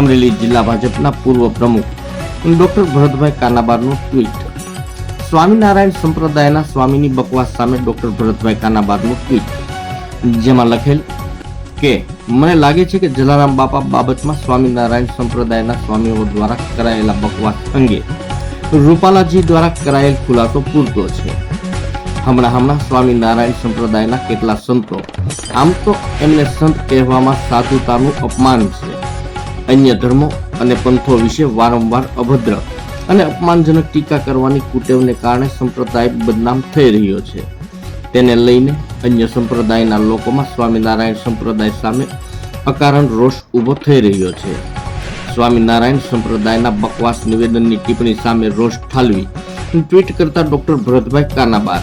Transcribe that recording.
અમરેલી જિલ્લા ભાજપના પૂર્વ પ્રમુખ ડોક્ટર ભરતભાઈ કાનાબારનું ટ્વીટ. સ્વામિનારાયણ સંપ્રદાયના સ્વામીની બકવાસ સામે ડોક્ટર ભરતભાઈ કાનાબારનું ટ્વીટ. જેમાં લખેલ કે, મને લાગે છે કે જલારામ બાપા બાબતમાં સ્વામિનારાયણ સંપ્રદાયના સ્વામીઓ દ્વારા કરાયેલા બકવાસ અંગે રૂપાલાજી દ્વારા કરાયેલ ખુલાસો પૂરતો છે. હમણાં હમણાં સ્વામિનારાયણ સંપ્રદાયના કેટલા સંતો. આમ તો એમને સંત કહેવામાં સાધુતાનું અપમાન છે. અન્ય ધર્મો અને પંથો વિશે વારંવાર અભદ્ર અને અપમાનજનક ટીકા કરવાની કુટેવને કારણે સંપ્રદાય બદનામ થઈ રહ્યો છે. તેને લઈને અન્ય સંપ્રદાયના લોકોમાં સ્વામિનારાયણ સંપ્રદાય સામે અકારણ રોષ ઊભો થઈ રહ્યો છે. સ્વામિનારાયણ સંપ્રદાયના બકવાસ નિવેદનની ટિપ્પણી સામે રોષ ઠાલવી ટ્વીટ કરતા ડોક્ટર ભરતભાઈ કાનાબાર